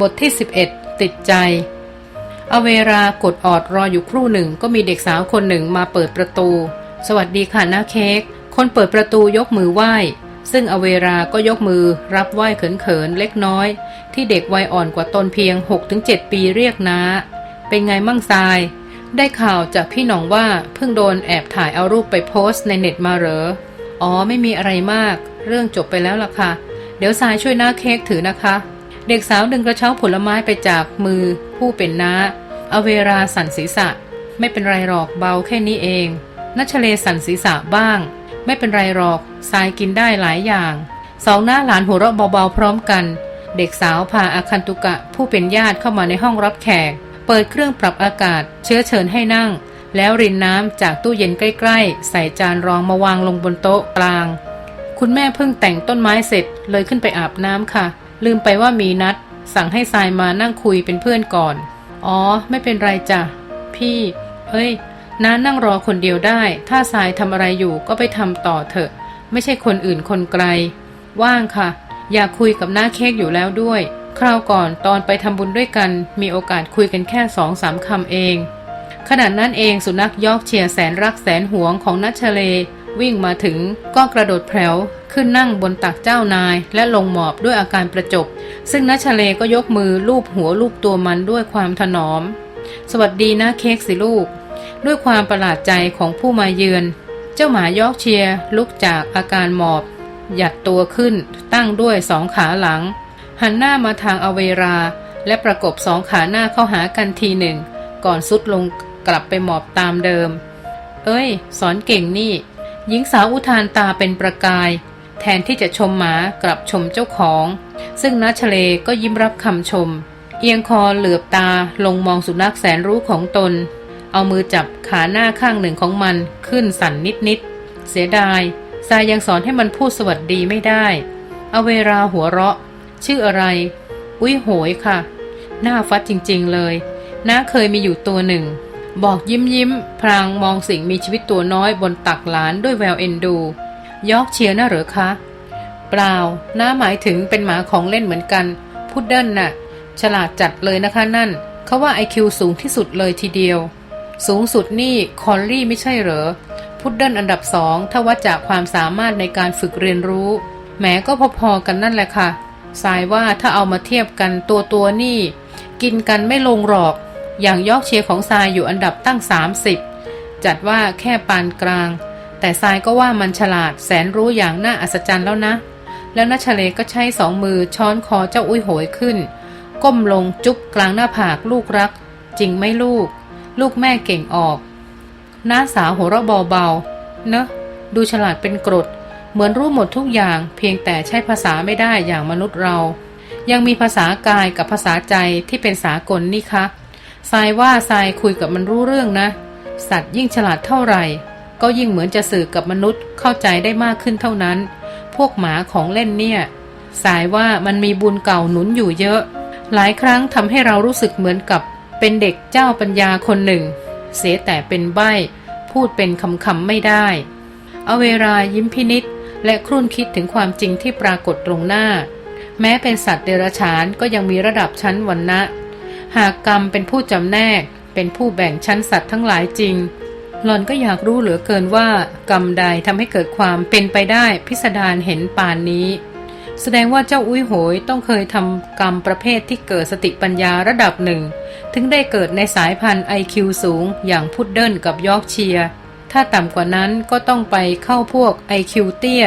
บทที่ 11 ติดใจ อเวรากดออดรออยู่ครู่หนึ่งก็มีเด็กสาวคนหนึ่งมาเปิดประตู สวัสดีค่ะน้าเค้ก คนเปิดประตูยกมือไหว้ ซึ่งอเวราก็ยกมือรับไหว้เขินๆเล็กน้อย ที่เด็กวัยอ่อนกว่าตนเพียง 6-7 ปีเรียกน้า เป็นไงมั่งทราย ได้ข่าวจากพี่หน่องว่าเพิ่งโดนแอบถ่ายเอารูปไปโพสต์ในเน็ตมาเหรอ อ๋อไม่มีอะไรมาก เรื่องจบไปแล้วล่ะค่ะ เดี๋ยวทรายช่วยน้าเค้กถือนะคะ เด็กสาวดึงกระเช้าผลไม้ไปจากมือ ผู้เป็นน้าอเวราสั่นศีรษะ ไม่เป็นไรหรอกเบาแค่นี้เองนัชเลสั่นศีรษะบ้าง ไม่เป็นไรหรอกทรายกินได้หลายอย่าง สองหน้าหลานหัวเราะเบาๆพร้อมกัน เด็กสาวพาอาคันตุกะผู้เป็นญาติเข้ามาในห้องรับแขก เปิดเครื่องปรับอากาศ เชื้อเชิญให้นั่ง แล้วรินน้ำจากตู้เย็นใกล้ๆ ใส่จานรองมาวางลงบนโต๊ะกลาง คุณแม่เพิ่งแต่งต้นไม้เสร็จเลยขึ้นไปอาบน้ำค่ะ ลืมไปว่ามีนัด สั่งให้ทรายมานั่งคุยเป็นเพื่อนก่อน อ๋อ ไม่เป็นไรจ้ะ พี่ เอ้ย น้านั่งรอคนเดียวได้ ถ้าทรายทำอะไรอยู่ก็ไปทำต่อเถอะ ไม่ใช่คนอื่นคนไกล ว่างค่ะ อยากคุยกับน้าเค้กอยู่แล้วด้วย คราวก่อนตอนไปทำบุญด้วยกัน มีโอกาสคุยกันแค่สองสามคำเองขณะนั้นเองสุนัขยอกเชียร์แสนรักแสนหวงของนัชเล วิ่งมาถึงก็กระโดดแผลวขึ้นนั่งบนตักเจ้านายและลงหมอบด้วยอาการประจบ ซึ่งนัชเลก็ยกมือลูบหัวลูบตัวมันด้วยความถนอม สวัสดีนะเค้กสิลูก ด้วยความประหลาดใจของผู้มาเยือน เจ้าหมายอกเชียร์ลุกจากอาการหมอบ หยัดตัวขึ้น ตั้งด้วยสองขาหลัง หันหน้ามาทางอเวรา และประกบสองขาหน้าเข้าหากันทีหนึ่ง ก่อนสุดลงกลับไปหมอบตามเดิม เอ้ย สอนเก่งนี่ หญิงสาวอุทานตาเป็นประกาย แทนที่จะชมหมากลับชมเจ้าของ ซึ่งนัชเลก็ยิ้มรับคำชม เอียงคอเหลือบตาลงมองสุนัขแสนรู้ของตน เอามือจับขาหน้าข้างหนึ่งของมันขึ้นสั่นนิดๆเสียดายทรายยังสอนให้มันพูดสวัสดีไม่ได้ เอาเวราหัวเราะ ชื่ออะไร อุ้ยโหยค่ะ หน้าฟัดจริงๆเลยน้าเคยมีอยู่ตัวหนึ่ง บอกยิ้มยิ้มพลางมองสิ่งมีชีวิตตัวน้อยบนตักหลานด้วยแววเอ็นดู ยอกเชียร์น่ะเหรอคะ เปล่า น้าหมายถึงเป็นหมาของเล่นเหมือนกัน พุดเดิ้ลน่ะ ฉลาดจัดเลยนะคะนั่น เขาว่าไอคิวสูงที่สุดเลยทีเดียว สูงสุดนี่คอลลี่ไม่ใช่เหรอ พุดเดิ้ลอันดับสองถ้าวัดจากความสามารถในการฝึกเรียนรู้แหมก็พอๆกันนั่นแหละค่ะสายว่าถ้าเอามาเทียบกันตัวตัวนี่ กินกันไม่ลงหรอก อย่างยอกเชียร์ของทรายอยู่อันดับตั้ง 30 จัดว่าแค่ปานกลาง แต่ทรายก็ว่ามันฉลาดแสนรู้อย่างน่าอัศจรรย์แล้วนะ แล้วนัชเลก็ใช้สองมือช้อนคอเจ้าอุ้ยโหยขึ้น ก้มลงจุ๊บกลางหน้าผากลูกรัก จริงไหมลูก ลูกแม่เก่งออกน้าสาวหัวเราะเบาๆเนอะดูฉลาดเป็นกรด เหมือนรู้หมดทุกอย่าง เพียงแต่ใช้ภาษาไม่ได้อย่างมนุษย์เรา ยังมีภาษากายกับภาษาใจที่เป็นสากลนี่คะ ทรายว่าทรายคุยกับมันรู้เรื่องนะ สัตว์ยิ่งฉลาดเท่าไหร่ ก็ยิ่งเหมือนจะสื่อกับมนุษย์เข้าใจได้มากขึ้นเท่านั้น พวกหมาของเล่นเนี่ยสายว่ามันมีบุญเก่าหนุนอยู่เยอะ หลายครั้งทำให้เรารู้สึกเหมือนกับเป็นเด็กเจ้าปัญญาคนหนึ่ง เสียแต่เป็นใบ้ พูดเป็นคำคำไม่ได้ เอาเวลายิ้มพินิษและครุ่นคิดถึงความจริงที่ปรากฏตรงหน้า แม้เป็นสัตว์เดรัจฉานก็ยังมีระดับชั้นวรรณะ หากกรรมเป็นผู้จำแนก เป็นผู้แบ่งชั้นสัตว์ทั้งหลายจริง หลอนก็อยากรู้เหลือเกินว่า กรรมใดทำให้เกิดความเป็นไปได้พิสดารเห็นปานนี้ แสดงว่าเจ้าอุ้ยโหยต้องเคยทำกรรมประเภทที่เกิดสติปัญญาระดับหนึ่ง ถึงได้เกิดในสายพันธุ์ไอคิวสูง อย่างพุดเดิ้ลกับยอร์กเชีย ถ้าต่ำกว่านั้นก็ต้องไปเข้าพวกไอคิวเตี้ย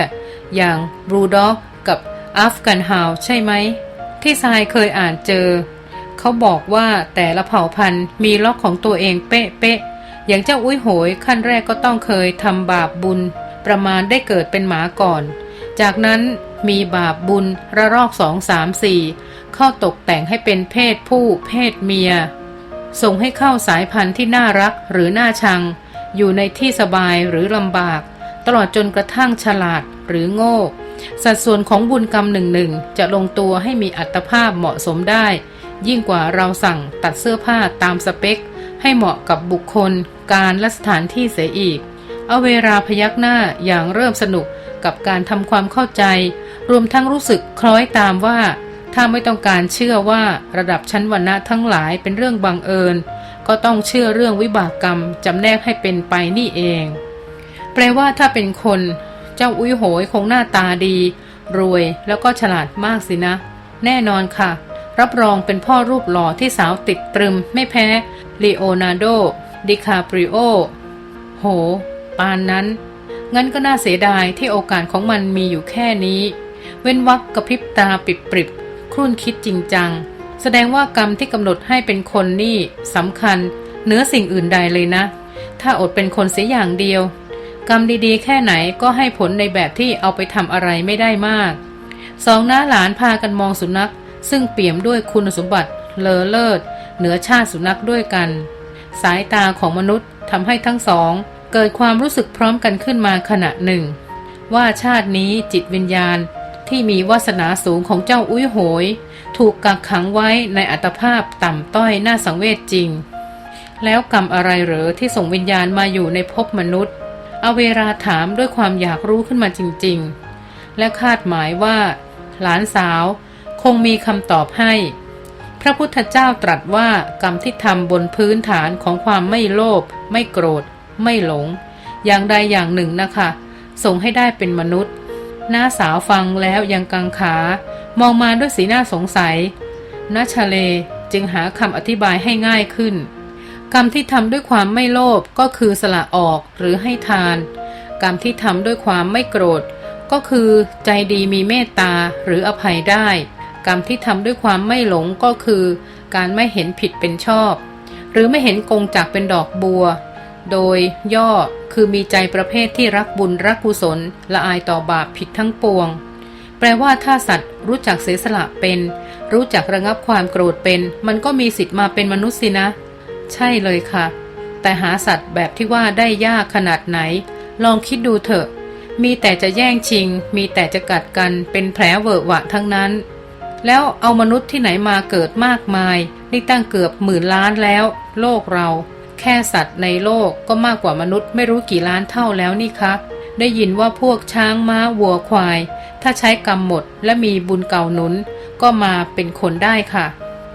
อย่างบรูด็อกกับอัฟกันฮาวใช่ไหมที่ทรายเคยอ่านเจอ เขาบอกว่าแต่ละเผ่าพันธุ์มีล็อกของตัวเองเป๊ะเป๊ะๆอย่างเจ้าอุ้ยโหยขั้นแรกก็ต้องเคยทำบาปบุญ ประมาณได้เกิดเป็นหมาก่อน จากนั้นมีบาปบุญระลอกสองสามสี่เข้าตกแต่งให้เป็นเพศผู้เพศเมีย ส่งให้เข้าสายพันธุ์ที่น่ารักหรือน่าชัง อยู่ในที่สบายหรือลำบาก ตลอดจนกระทั่งฉลาดหรือโง่ สัดส่วนของบุญกรรมหนึ่งหนึ่งจะลงตัวให้มีอัตภาพเหมาะสมได้ ยิ่งกว่าเราสั่งตัดเสื้อผ้าตามสเปค ให้เหมาะกับบุคคล การและสถานที่เสียอีก เอาเวลาพยักหน้าอย่างเริ่มสนุกกับการทำความเข้าใจ รวมทั้งรู้สึกคล้อยตามว่า ถ้าไม่ต้องการเชื่อว่าระดับชั้นวรรณะทั้งหลายเป็นเรื่องบังเอิญ ก็ต้องเชื่อเรื่องวิบากกรรมจำแนกให้เป็นไปนี่เอง แปลว่าถ้าเป็นคน เจ้าอุ้ยโหยคงหน้าตาดี รวยแล้วก็ฉลาดมากสินะ แน่นอนค่ะ รับรองเป็นพ่อรูปหล่อที่สาวติดตรึมไม่แพ้ลีโอนาร์โด ดิคาปริโอ โห ปานนั้น งั้นก็น่าเสียดายที่โอกาสของมันมีอยู่แค่นี้ เว้นวักกระพริบตาปิบปริบครุ่นคิดจริงจัง แสดงว่ากรรมที่กำหนดให้เป็นคนนี่สำคัญเหนือสิ่งอื่นใดเลยนะ ถ้าอดเป็นคนเสียอย่างเดียว กรรมดีๆ แค่ไหนก็ให้ผลในแบบที่เอาไปทำอะไรไม่ได้มาก สองน้าหลานพากันมองสุนัข ซึ่งเปี่ยมด้วยคุณสมบัติเลอเลิศ เหนือชาติสุนัขด้วยกัน สายตาของมนุษย์ทำให้ทั้งสอง เกิดความรู้สึกพร้อมกันขึ้นมาขณะหนึ่ง ว่าชาตินี้จิตวิญญาณที่มีวาสนาสูงของเจ้าอุ้ยโหย ถูกกักขังไว้ในอัตภาพต่ำต้อยน่าสังเวชจริง แล้วกรรมอะไรเหรอที่ส่งวิญญาณมาอยู่ในภพมนุษย์ อเวราถามด้วยความอยากรู้ขึ้นมาจริง ๆ และคาดหมายว่า หลานสาว งมีคำตอบให้ พระพุทธเจ้าตรัสว่ากรรมที่ทำบนพื้นฐานของความไม่โลภไม่โกรธ ไม่หลง อย่างใดอย่างหนึ่งนะคะ ส่งให้ได้เป็นมนุษย์หน้าสาวฟังแล้วยังกังขา มองมาด้วยสีหน้าสงสัยนัชเลจึงหาคำอธิบายให้ง่ายขึ้น กรรมที่ทำด้วยความไม่โลภก็คือสละออกหรือให้ทาน กรรมที่ทำด้วยความไม่โกรธ ก็คือใจดีมีเมตตาหรืออภัยได้ กรรมที่ทำด้วยความไม่หลงก็คือ การไม่เห็นผิดเป็นชอบ หรือไม่เห็นกงจักเป็นดอกบัว โดยย่อคือมีใจประเภทที่รักบุญรักกุศลละอายต่อบาปผิดทั้งปวง แปลว่าถ้าสัตว์รู้จักเสียสละเป็น รู้จักระงับความโกรธเป็น มันก็มีสิทธิ์มาเป็นมนุษย์สินะ ใช่เลยค่ะ แต่หาสัตว์แบบที่ว่าได้ยากขนาดไหน ลองคิดดูเถอะมีแต่จะแย่งชิง มีแต่จะกัดกัน เป็นแผลเวอะหวะทั้งนั้น แล้วเอามนุษย์ที่ไหนมาเกิดมากมาย นี่ตั้งเกือบหมื่นล้านแล้ว โลกเรา แค่สัตว์ในโลกก็มากกว่ามนุษย์ไม่รู้กี่ล้านเท่าแล้วนี่คะได้ยินว่าพวกช้างม้าวัวควาย ถ้าใช้กรรมหมดและมีบุญเก่าหนุน ก็มาเป็นคนได้ค่ะ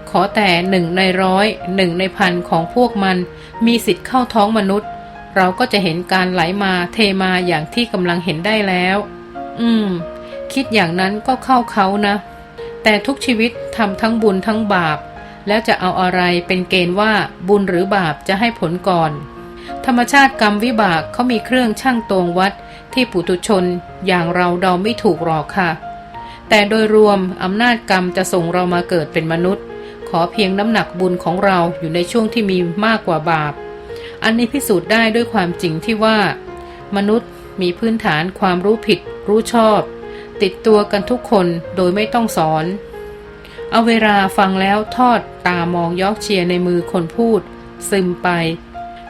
ขอแต่หนึ่งในร้อยหนึ่งในพันของพวกมัน มีสิทธิ์เข้าท้องมนุษย์ เราก็จะเห็นการไหลมาเทมาอย่างที่กำลังเห็นได้แล้ว อืม คิดอย่างนั้นก็เข้าเขานะ แต่ทุกชีวิตทำทั้งบุญทั้งบาป แล้วจะเอาอะไรเป็นเกณฑ์ว่าบุญหรือบาปจะให้ผลก่อน ธรรมชาติกรรมวิบากเขามีเครื่องช่างตวงวัดที่ปุถุชนอย่างเราเดาไม่ถูกหรอกค่ะ แต่โดยรวมอำนาจกรรมจะส่งเรามาเกิดเป็นมนุษย์ ขอเพียงน้ำหนักบุญของเราอยู่ในช่วงที่มีมากกว่าบาป อันนี้พิสูจน์ได้ด้วยความจริงที่ว่า มนุษย์มีพื้นฐานความรู้ผิดรู้ชอบ ติดตัวกันทุกคนโดยไม่ต้องสอน เอาเวลาฟังแล้วทอดตามองยอกเชียในมือคนพูด ซึมไป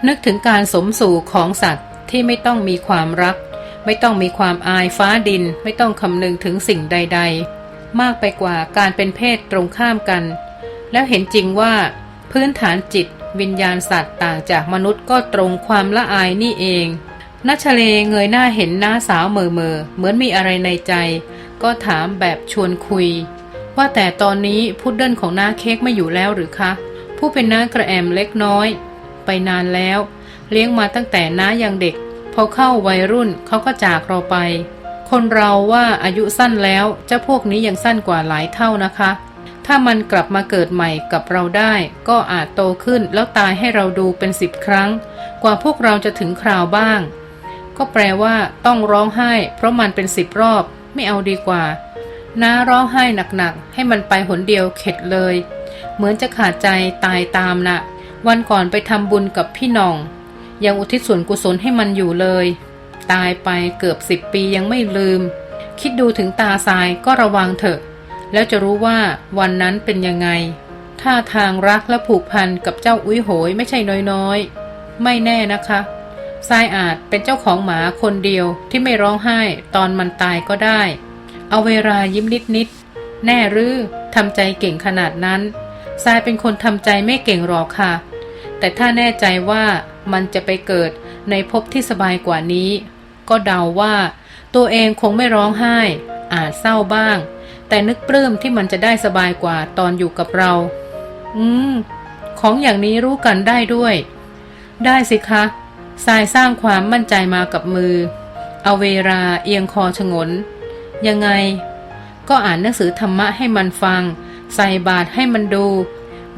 นึกถึงการสมสู่ของสัตว์ที่ไม่ต้องมีความรัก ไม่ต้องมีความอายฟ้าดิน ไม่ต้องคำนึงถึงสิ่งใด ๆ มากไปกว่าการเป็นเพศตรงข้ามกัน แล้วเห็นจริงว่าพื้นฐานจิตวิญญาณสัตว์ต่างจากมนุษย์ก็ตรงความละอายนี่เอง นัชเลเงยหน้าเห็นหน้าสาวเมอเมอเหมือนมีอะไรในใจ ก็ถามแบบชวนคุย ว่าแต่ตอนนี้พุดเดิ้ลของหน้าเค้กไม่อยู่แล้วหรือคะ ผู้เป็นน้ากระแอมเล็กน้อย ไปนานแล้ว เลี้ยงมาตั้งแต่น้ายังเด็ก พอเข้าวัยรุ่นเขาก็จากเราไป คนเราว่าอายุสั้นแล้วเจ้าพวกนี้ยังสั้นกว่าหลายเท่านะคะ ถ้ามันกลับมาเกิดใหม่กับเราได้ ก็อาจโตขึ้นแล้วตายให้เราดูเป็นสิบครั้ง กว่าพวกเราจะถึงคราวบ้าง ก็แปลว่าต้องร้องไห้ เพราะมันเป็นสิบรอบ ไม่เอาดีกว่า น้าร้องไห้หนักๆ ให้มันไปหนเดียวเข็ดเลย เหมือนจะขาดใจตายตามนะ่ะ วันก่อนไปทำบุญกับพี่น่อง ยังอุทิศส่วนกุศลให้มันอยู่เลย ตายไปเกือบสิบปียังไม่ลืม คิดดูถึงตาทรายก็ระวังเถอะ แล้วจะรู้ว่าวันนั้นเป็นยังไงท่าทางรักและผูกพันกับเจ้าอุ้ยโหยไม่ใช่น้อยๆ ไม่แน่นะคะ ทรายอาจเป็นเจ้าของหมาคนเดียวที่ไม่ร้องไห้ตอนมันตายก็ได้ เอาเวลายิ้มนิดๆแน่หรือทำใจเก่งขนาดนั้นทรายเป็นคนทำใจไม่เก่งหรอกค่ะ แต่ถ้าแน่ใจว่ามันจะไปเกิดในภพที่สบายกว่านี้ ก็เดาว่า ตัวเองคงไม่ร้องไห้ อาจเศร้าบ้าง แต่นึกปลื้มที่มันจะได้สบายกว่าตอนอยู่กับเรา อืม ของอย่างนี้รู้กันได้ด้วย ได้สิคะ ทรายสร้างความมั่นใจมากับมือ เอาเวลาเอียงคอชงน ยังไง ก็อ่านหนังสือธรรมะให้มันฟัง ใส่บาตรให้มันดู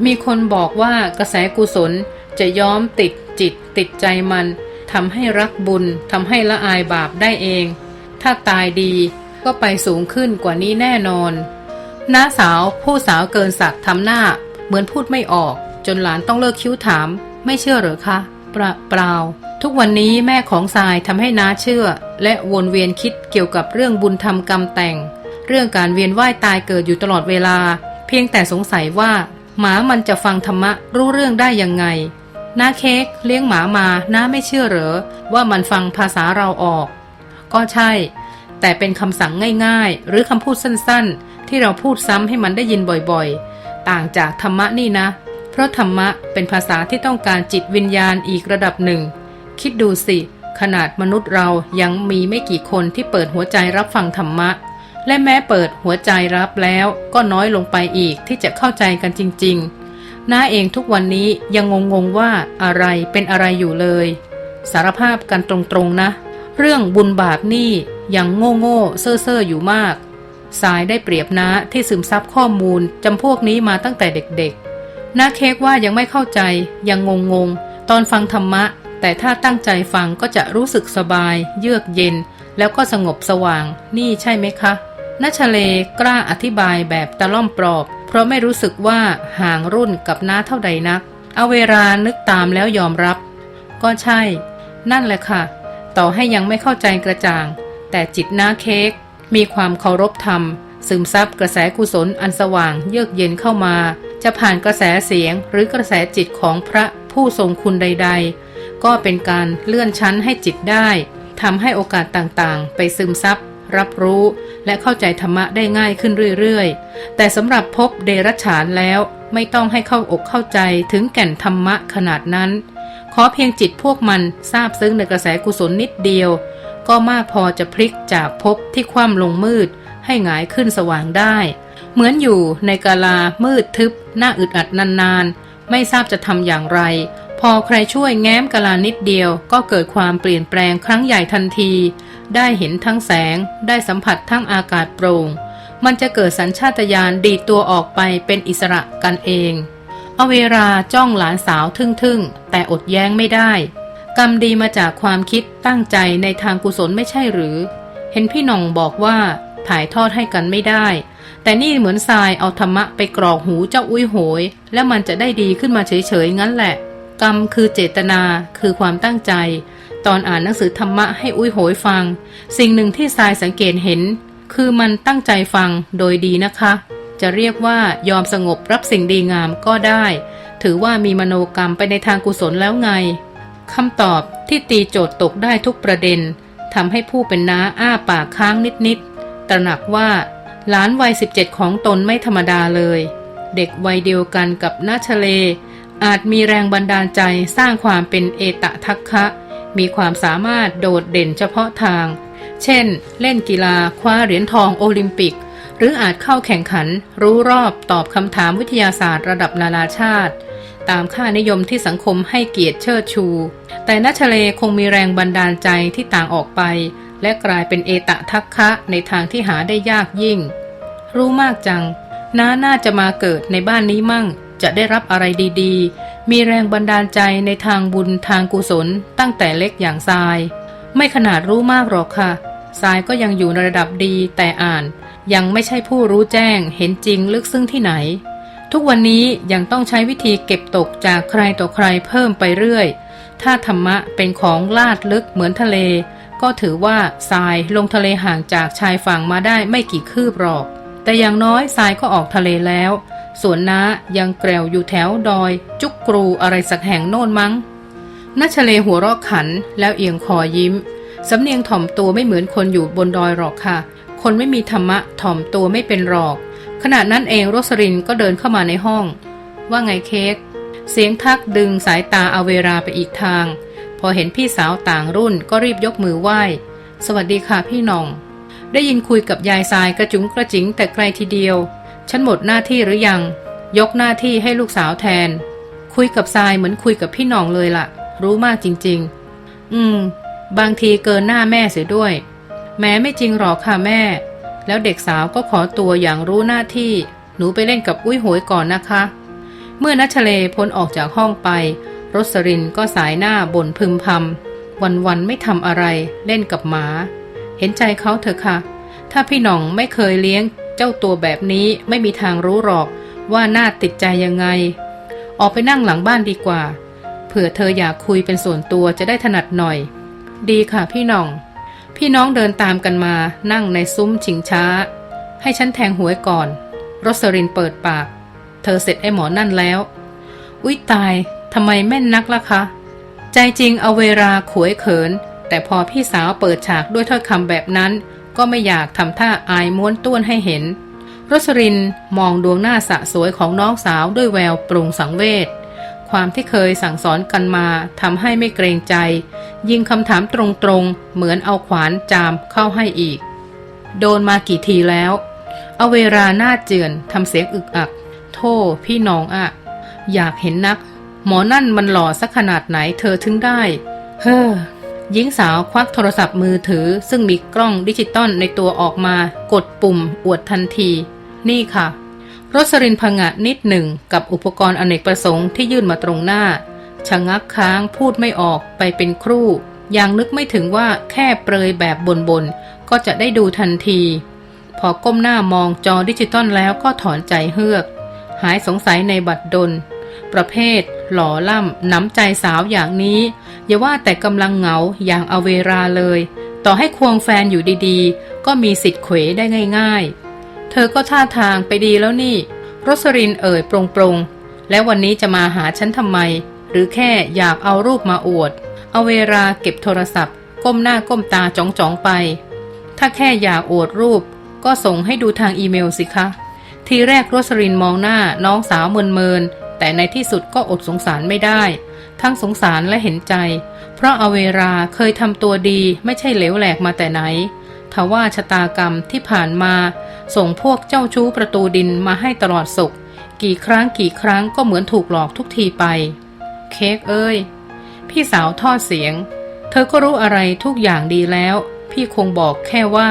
มีคนบอกว่ากระแสกุศลจะย้อมติดจิตติดใจมันทำให้รักบุญทำให้ละอายบาปได้เอง ถ้าตายดีก็ไปสูงขึ้นกว่านี้แน่นอนน้าสาวผู้สาวเกินศักดิ์ทำหน้า เหมือนพูดไม่ออก จนหลานต้องเลิกคิ้วถาม ไม่เชื่อหรือคะ เปล่าเปล่า ทุกวันนี้แม่ของทรายทำให้น้าเชื่อ และวนเวียนคิดเกี่ยวกับเรื่องบุญธรรมกรรมแต่ง เรื่องการเวียนว่ายตายเกิดอยู่ตลอดเวลา เพียงแต่สงสัยว่า หมามันจะฟังธรรมะรู้เรื่องได้ยังไงน้าเค้กเลี้ยงหมามาน้าไม่เชื่อเหรอ ว่ามันฟังภาษาเราออก ก็ใช่ แต่เป็นคำสั่งง่ายๆ หรือคำพูดสั้นๆ ที่เราพูดซ้ำให้มันได้ยินบ่อยๆ ต่างจากธรรมะนี่นะ เพราะธรรมะเป็นภาษาที่ต้องการจิตวิญญาณอีกระดับหนึ่ง คิดดูสิ ขนาดมนุษย์เรายังมีไม่กี่คนที่เปิดหัวใจรับฟังธรรมะ และแม้เปิดหัวใจรับแล้วก็น้อยลงไปอีกที่จะเข้าใจกันจริง ๆ น้าเองทุกวันนี้ยังงงๆว่าอะไรเป็นอะไรอยู่เลย สารภาพกันตรงๆนะ เรื่องบุญบาปนี่ยังโง่ๆเซ่อเซ่อๆอยู่มาก สายได้เปรียบน้าที่ซึมซับข้อมูลจำพวกนี้มาตั้งแต่เด็กๆ น้าเค้กว่ายังไม่เข้าใจ ยังงงๆตอนฟังธรรมะ แต่ถ้าตั้งใจฟังก็จะรู้สึกสบาย เยือกเย็น แล้วก็สงบสว่าง นี่ใช่ไหมคะนัชเลกล้าอธิบายแบบตะล่อมปลอบ เพราะไม่รู้สึกว่าห่างรุ่นกับน้าเท่าใดนัก เอาเวลานึกตามแล้วยอมรับ ก็ใช่ นั่นแหละค่ะ ต่อให้ยังไม่เข้าใจกระจ่าง แต่จิตน้าเค้กมีความเคารพธรรม ซึมซับกระแสกุศลอันสว่างเยือกเย็นเข้ามา จะผ่านกระแสเสียงหรือกระแสจิตของพระผู้ทรงคุณใด ๆ ก็เป็นการเลื่อนชั้นให้จิตได้ทำให้โอกาสต่างๆ ไปซึมซับรับรู้และเข้าใจธรรมะได้ง่ายขึ้นเรื่อยๆ แต่สำหรับภพเดรัจฉานแล้วไม่ต้องให้เข้าอกเข้าใจถึงแก่นธรรมะขนาดนั้น ขอเพียงจิตพวกมันทราบซึ้งในกระแสกุศลนิดเดียว ก็มากพอจะพลิกจากภพที่คว่ำลงมืด ให้หงายขึ้นสว่างได้ เหมือนอยู่ในกาลามืดทึบหน่าอึดอัดนานๆ ไม่ทราบจะทำอย่างไร พอใครช่วยแง้มกาลานิดเดียว ก็เกิดความเปลี่ยนแปลงครั้งใหญ่ทันที ได้เห็นทั้งแสง ได้สัมผัสทั้งอากาศโปร่ง มันจะเกิดสัญชาตญาณดีตัวออกไปเป็นอิสระกันเองเอาเวลาจ้องหลานสาวทึ่งๆ แต่อดแย้งไม่ได้ กรรมดีมาจากความคิดตั้งใจในทางกุศลไม่ใช่หรือ เห็นพี่น่องบอกว่าถ่ายทอดให้กันไม่ได้ แต่นี่เหมือนทรายเอาธรรมะไปกรอกหูเจ้าอุ้ยโหย แล้วมันจะได้ดีขึ้นมาเฉยๆงั้นแหละ กรรมคือเจตนาคือความตั้งใจ ตอนอ่านหนังสือธรรมะให้อุ้ยโหยฟัง สิ่งหนึ่งที่ทรายสังเกตเห็น คือมันตั้งใจฟังโดยดีนะคะ จะเรียกว่ายอมสงบรับสิ่งดีงามก็ได้ ถือว่ามีมโนกรรมไปในทางกุศลแล้วไงคำตอบที่ตีโจทย์ตกได้ทุกประเด็นทำให้ผู้เป็นน้าอ้าปากค้างนิดๆตระหนักว่า หลานวัย 17 ของตนไม่ธรรมดาเลย เด็กวัยเดียวกันกับนาชเล อาจมีแรงบันดาลใจสร้างความเป็นเอตะทักคะ มีความสามารถโดดเด่นเฉพาะทาง เช่น เล่นกีฬาคว้าเหรียญทองโอลิมปิก หรืออาจเข้าแข่งขัน รู้รอบตอบคำถามวิทยาศาสตร์ระดับนานาชาติ ตามค่านิยมที่สังคมให้เกียรติเชิดชู แต่นัชเลคงมีแรงบันดาลใจที่ต่างออกไป และกลายเป็นเอตะทักคะในทางที่หาได้ยากยิ่ง รู้มากจัง น้าน่าจะมาเกิดในบ้านนี้มั่ง จะได้รับอะไรดีๆ มีแรงบันดาลใจในทางบุญทางกุศล ตั้งแต่เล็กอย่างทราย ไม่ขนาดรู้มากหรอกค่ะทรายก็ยังอยู่ในระดับดีแต่อ่าน ยังไม่ใช่ผู้รู้แจ้ง เห็นจริงลึกซึ้งที่ไหน ทุกวันนี้ยังต้องใช้วิธีเก็บตกจากใครต่อใครเพิ่มไปเรื่อย ถ้าธรรมะเป็นของลาดลึกเหมือนทะเล ก็ถือว่าทรายลงทะเลห่างจากชายฝั่งมาได้ไม่กี่คืบหรอก แต่อย่างน้อยทรายก็ออกทะเลแล้ว ส่วนน้ายังแกลวอยู่แถวดอย จุกกรูอะไรสักแห่งโน่นมั้งนัชเลหัวราะขันแล้วเอียงคอยิ้ม สำเนียงถ่อมตัวไม่เหมือนคนอยู่บนดอยหรอกค่ะ คนไม่มีธรรมะถ่อมตัวไม่เป็นหรอก ขณะนั้นเองโรสรินก็เดินเข้ามาในห้อง ว่าไงเค้ก เสียงทักดึงสายตาเอาเวลาไปอีกทาง อเห็นพี่สาวต่างรุ่นก็รีบยกมือไหว้ สวัสดีค่ะพี่น่อง ได้ยินคุยกับยายทรายกระจุงกระจิงแต่ไกลทีเดียว ฉันหมดหน้าที่หรือยัง ยกหน้าที่ให้ลูกสาวแทน คุยกับทรายเหมือนคุยกับพี่น่องเลยล่ะ รู้มากจริง ๆ อืม บางทีเกินหน้าแม่เสียด้วย แม้ไม่จริงหรอกค่ะแม่ แล้วเด็กสาวก็ขอตัวอย่างรู้หน้าที่ หนูไปเล่นกับอุ้ยโหยก่อนนะคะ เมื่อนัชเลพ้นออกจากห้องไป รสรินก็สายหน้าบ่นพึมพำวันๆไม่ทำอะไรเล่นกับหมา เห็นใจเขาเถอะค่ะ ถ้าพี่หน่องไม่เคยเลี้ยง เจ้าตัวแบบนี้ไม่มีทางรู้หรอกว่าน่าติดใจยังไง ออกไปนั่งหลังบ้านดีกว่า เผื่อเธออยากคุยเป็นส่วนตัวจะได้ถนัดหน่อย ดีค่ะพี่หน่อง พี่น้องเดินตามกันมานั่งในซุ้มชิงช้า ให้ฉันแทงหวยก่อนรสรินเปิดปาก เธอเสร็จไอ้หมอนั่นแล้ว อุ๊ยตาย ทำไมแม่นนักล่ะคะ ใจจริงเอาเวลาขวยเขิน แต่พอพี่สาวเปิดฉากด้วยถ้อยคำแบบนั้น ก็ไม่อยากทำท่าอายม้วนต้วนให้เห็นรสรินมองดวงหน้าสะสวยของน้องสาวด้วยแววปรุงสังเวชความที่เคยสั่งสอนกันมาทำให้ไม่เกรงใจ ยิงคำถามตรงๆ เหมือนเอาขวานจามเข้าให้อีก โดนมากี่ทีแล้ว เอาเวลาหน้าเจือนทำเสียงอึกอัก โทษพี่น้องอะ อยากเห็นนัก หมอนั่นมันหล่อสักขนาดไหนเธอถึงได้ เฮ้อหญิงสาวควักโทรศัพท์มือถือ ซึ่งมีกล้องดิจิตอลในตัวออกมา กดปุ่ม อวดทันที นี่ค่ะรสรินพงะนิดหนึ่งกับอุปกรณ์อเนกประสงค์ที่ยื่นมาตรงหน้าชะงักค้างพูดไม่ออกไปเป็นครู่ยังนึกไม่ถึงว่าแค่เปรยแบบบนๆ ก็จะได้ดูทันที พอก้มหน้ามองจอดิจิตอลแล้วก็ถอนใจเฮือก หายสงสัยในบัตรดล ประเภท หล่อล่ำน้ำใจสาวอย่างนี้ อย่าว่าแต่กำลังเหงาอย่างเอาเวราเลย ต่อให้ควงแฟนอยู่ดีๆ ก็มีสิทธิ์เขวได้ง่าย ๆ เธอก็ท่าทางไปดีแล้วนี่รสรินเอ่ยปรงๆ แล้ววันนี้จะมาหาฉันทำไม หรือแค่อยากเอารูปมาอวด เอาเวลาเก็บโทรศัพท์ ก้มหน้าก้มตาจ้องๆไป ถ้าแค่อยากอวดรูป ก็ส่งให้ดูทางอีเมลสิคะ ทีแรกโรสรินมองหน้าน้องสาวเมินเมินๆ แต่ในที่สุดก็อดสงสารไม่ได้ ทั้งสงสารและเห็นใจ เพราะอเวราเคยทำตัวดีไม่ใช่เหลวแหลกมาแต่ไหนทว่าชะตากรรมที่ผ่านมา ส่งพวกเจ้าชู้ประตูดินมาให้ตลอดสุข กี่ครั้งกี่ครั้งก็เหมือนถูกหลอกทุกทีไป เค้กเอ้ย พี่สาวทอดเสียง เธอก็รู้อะไรทุกอย่างดีแล้ว พี่คงบอกแค่ว่า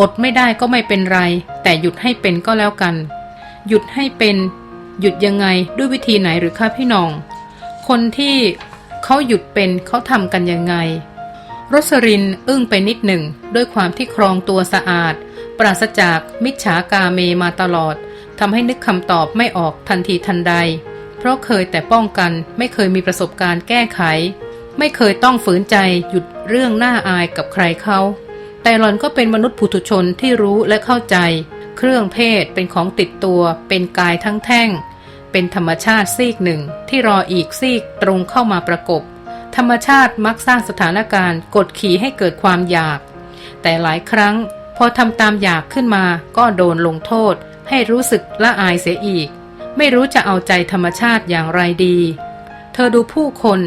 อดไม่ได้ก็ไม่เป็นไร แต่หยุดให้เป็นก็แล้วกัน หยุดให้เป็น หยุดยังไงด้วยวิธีไหนหรือคะพี่น้อง คนที่เขาหยุดเป็นเขาทำกันยังไงรสรินอึ้งไปนิดหนึ่ง ด้วยความที่ครองตัวสะอาด ปราศจากมิจฉากาเมมาตลอดทำให้นึกคำตอบไม่ออกทันทีทันใด เพราะเคยแต่ป้องกันไม่เคยมีประสบการณ์แก้ไข ไม่เคยต้องฝืนใจหยุดเรื่องน่าอายกับใครเขา แต่หลอนก็เป็นมนุษย์ผุถุชนที่รู้และเข้าใจ เครื่องเพศเป็นของติดตัวเป็นกายทั้งแท่ง เป็นธรรมชาติซีกหนึ่งที่รออีกซีกตรงเข้ามาประกบ ธรรมชาติมักสร้างสถานการณ์กดขี่ให้เกิดความอยาก แต่หลายครั้งพอทำตามอยากขึ้นมาก็โดนลงโทษ ให้รู้สึกละอายเสียอีก ไม่รู้จะเอาใจธรรมชาติอย่างไรดี เธอดูผู้คน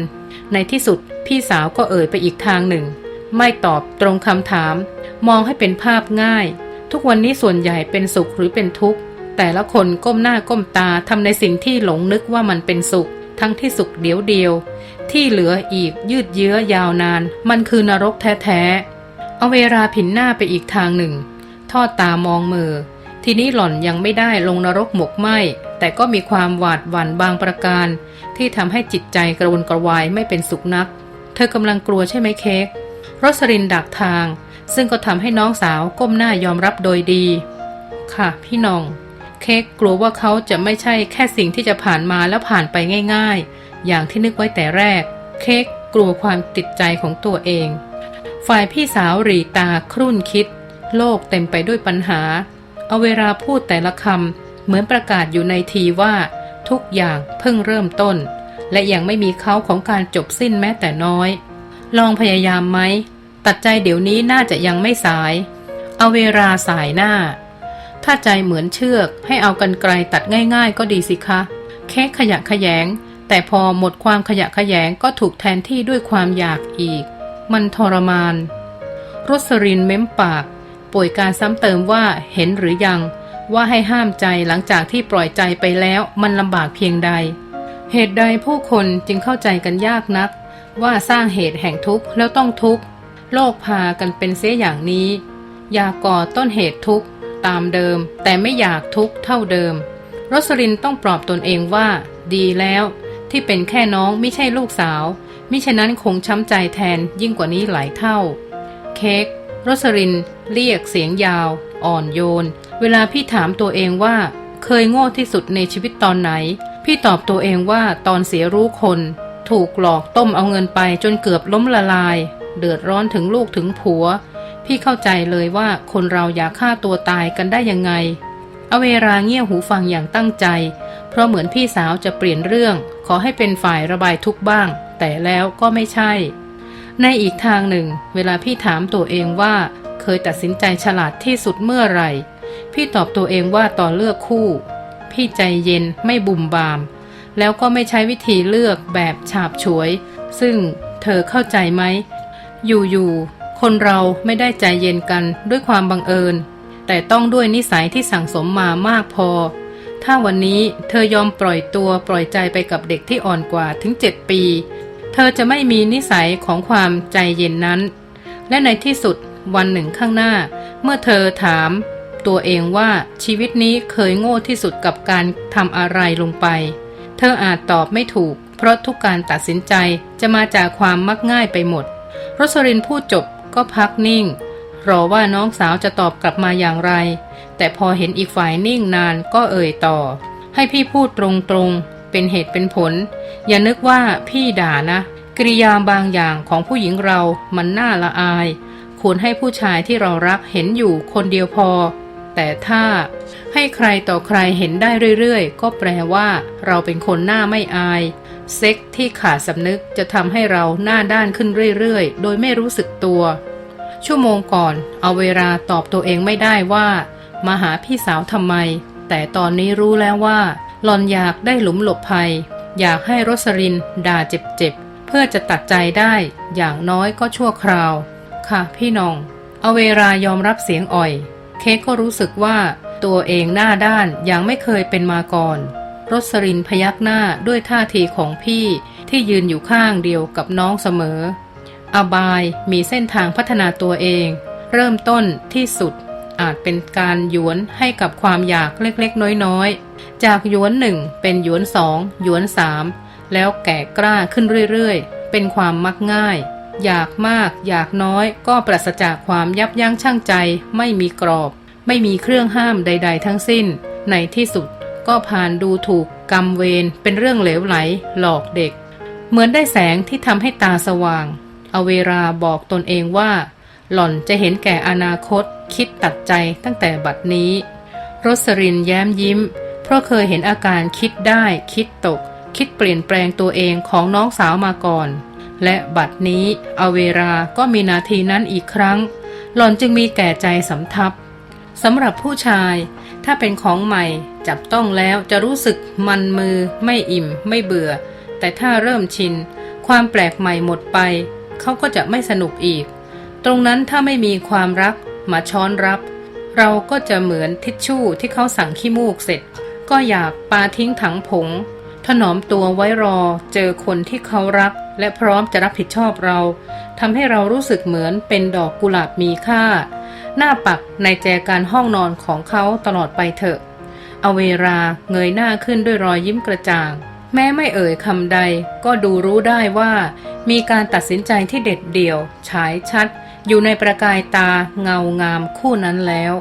ในที่สุดพี่สาวก็เอ่ยไปอีกทางหนึ่ง ไม่ตอบตรงคำถาม มองให้เป็นภาพง่าย ทุกวันนี้ส่วนใหญ่เป็นสุขหรือเป็นทุกข์ แต่ละคนก้มหน้าก้มตาทำในสิ่งที่หลงนึกว่ามันเป็นสุข ทั้งที่สุขเดียวเดียว ที่เหลืออีกยืดเยื้อยาวนาน มันคือนรกแท้ๆเอาเวลาผินหน้าไปอีกทางหนึ่ง ทอดตามองมือ ทีนี้หล่อนยังไม่ได้ลงนรกหมกไหมแต่ก็มีความหวาดหวั่นบางประการ ที่ทำให้จิตใจกระวนกระวายไม่เป็นสุขนัก เธอกำลังกลัวใช่ไหมเค้กรสรินดักทาง ซึ่งก็ทำให้น้องสาวก้มหน้ายอมรับโดยดี ค่ะพี่น้อง เค้กกลัวว่าเขาจะไม่ใช่แค่สิ่งที่จะผ่านมาแล้วผ่านไปง่าย ๆ อย่างที่นึกไว้แต่แรก เค้กกลัวความติดใจของตัวเอง ฝ่ายพี่สาวรีตาครุ่นคิด โลกเต็มไปด้วยปัญหา เอาเวลาพูดแต่ละคำเหมือนประกาศอยู่ในทีว่า ทุกอย่างเพิ่งเริ่มต้น และยังไม่มีเขาของการจบสิ้นแม้แต่น้อย ลองพยายามไหมตัดใจเดี๋ยวนี้น่าจะยังไม่สาย เอาเวลาสายหน้า ถ้าใจเหมือนเชือก ให้เอากันไกลตัดง่าย ๆ ก็ดีสิคะ เค้กขยะขยง แต่พอหมดความขยะขยงก็ถูกแทนที่ด้วยความอยากอีก มันทรมานรสรินเม้มปาก ป่วยการซ้ำเติมว่าเห็นหรือยัง ว่าให้ห้ามใจหลังจากที่ปล่อยใจไปแล้วมันลำบากเพียงใด เหตุใดผู้คนจึงเข้าใจกันยากนัก ว่าสร้างเหตุแห่งทุกข์แล้วต้องทุกข์ โลกพากันเป็นเสียอย่างนี้ อยากก่อต้นเหตุทุกข์ ตามเดิม แต่ไม่อยากทุกข์เท่าเดิมรสลินต้องปลอบตนเองว่า ดีแล้ว ที่เป็นแค่น้องไม่ใช่ลูกสาว มิฉะนั้นคงช้ำใจแทนยิ่งกว่านี้หลายเท่า เค้กรสริน เรียกเสียงยาว อ่อนโยน เวลาพี่ถามตัวเองว่า เคยโง่ที่สุดในชีวิตตอนไหน พี่ตอบตัวเองว่าตอนเสียรู้คน ถูกหลอกต้มเอาเงินไปจนเกือบล้มละลาย เดือดร้อนถึงลูกถึงผัว พี่เข้าใจเลยว่าคนเราอยากฆ่าตัวตายกันได้ยังไง อเวราเงี่ยหูฟังอย่างตั้งใจ เพราะเหมือนพี่สาวจะเปลี่ยนเรื่อง ขอให้เป็นฝ่ายระบายทุกบ้าง แต่แล้วก็ไม่ใช่ ในอีกทางหนึ่ง เวลาพี่ถามตัวเองว่า เคยตัดสินใจฉลาดที่สุดเมื่อไหร่ พี่ตอบตัวเองว่าตอนเลือกคู่ พี่ใจเย็นไม่บุ่มบาม แล้วก็ไม่ใช้วิธีเลือกแบบฉาบฉวย ซึ่งเธอเข้าใจไหม อยู่ๆ คนเราไม่ได้ใจเย็นกันด้วยความบังเอิญ แต่ต้องด้วยนิสัยที่สั่งสมมามากพอ ถ้าวันนี้เธอยอมปล่อยตัวปล่อยใจไปกับเด็กที่อ่อนกว่าถึงเจ็ดปี เธอจะไม่มีนิสัยของความใจเย็นนั้น และในที่สุดวันหนึ่งข้างหน้า เมื่อเธอถาม ตัวเองว่าชีวิตนี้เคยโง่ที่สุดกับการทำอะไรลงไป เธออาจตอบไม่ถูก เพราะทุกการตัดสินใจจะมาจากความมักง่ายไปหมดรสรินพูดจบ ก็พักนิ่ง รอว่าน้องสาวจะตอบกลับมาอย่างไร แต่พอเห็นอีกฝ่ายนิ่งนานก็เอ่ยต่อ ให้พี่พูดตรงๆ เป็นเหตุเป็นผล อย่านึกว่าพี่ด่านะ กริยาบางอย่างของผู้หญิงเรามันน่าละอาย ควรให้ผู้ชายที่เรารักเห็นอยู่คนเดียวพอ แต่ถ้าให้ใครต่อใครเห็นได้เรื่อยๆ ก็แปลว่า เราเป็นคนหน้าไม่อาย เซ็กที่ขาดสำนึกจะทำให้เราหน้าด้านขึ้นเรื่อยๆ โดยไม่รู้สึกตัว ชั่วโมงก่อนเอาเวลาตอบตัวเองไม่ได้ว่า มาหาพี่สาวทำไม แต่ตอนนี้รู้แล้วว่า หลอนอยากได้หลุมหลบภัย อยากให้รสรินด่าเจ็บๆ เพื่อจะตัดใจได้ อย่างน้อยก็ชั่วคราว ค่ะพี่น้อง เอาเวลายอมรับเสียงอ่อย เค้กก็รู้สึกว่าตัวเองหน้าด้านย่างไม่เคยเป็นมาก่อน รสรินพยักหน้าด้วยท่าทีของพี่ที่ยืนอยู่ข้างเดียวกับน้องเสมอ อบายมีเส้นทางพัฒนาตัวเอง เริ่มต้นที่สุดอาจเป็นการหยวนให้กับความอยากเล็กๆ น้อยๆ จากหยวนหนึ่งเป็นหยวนสองหยวนสามแล้วแก่กล้าขึ้นเรื่อยๆ เป็นความมักง่าย อยากมาก อยากน้อยก็ปราศจากความยับยั้งชั่งใจ ไม่มีกรอบ ไม่มีเครื่องห้ามใด ๆ ทั้งสิ้น ในที่สุด ก็ผ่านดูถูกกรรมเวรเป็นเรื่องเหลวไหล หลอกเด็ก เหมือนได้แสงที่ทำให้ตาสว่างเอเวลาบอกตนเองว่า หล่อนจะเห็นแก่อนาคต คิดตัดใจตั้งแต่บัดนี้ รสรินแย้มยิ้ม เพราะเคยเห็นอาการคิดได้ คิดตก คิดเปลี่ยนแปลงตัวเองของน้องสาวมาก่อน และบัดนี้ อเวลาก็มีนาทีนั้นอีกครั้ง หล่อนจึงมีแก่ใจสำทับ สำหรับผู้ชาย ถ้าเป็นของใหม่จับต้องแล้วจะรู้สึกมันมือ ไม่อิ่ม ไม่เบื่อ แต่ถ้าเริ่มชิน ความแปลกใหม่หมดไป เขาก็จะไม่สนุกอีก ตรงนั้นถ้าไม่มีความรักมาช้อนรับ เราก็จะเหมือนทิชชู่ที่เขาสั่งขี้มูกเสร็จ ก็อยากปาทิ้งถังผง ถนอมตัวไว้รอ เจอคนที่เขารัก และพร้อมจะรับผิดชอบเราทำให้เรารู้สึกเหมือนเป็นดอกกุหลาบมีค่า หน้าปักในแจกันห้องนอนของเขาตลอดไปเถอะเอาเวลาเงยหน้าขึ้นด้วยรอยยิ้มกระจ่าง แม้ไม่เอ่ยคำใด ก็ดูรู้ได้ว่า มีการตัดสินใจที่เด็ดเดี่ยว ฉายชัด อยู่ในประกายตาเงางามคู่นั้นแล้ว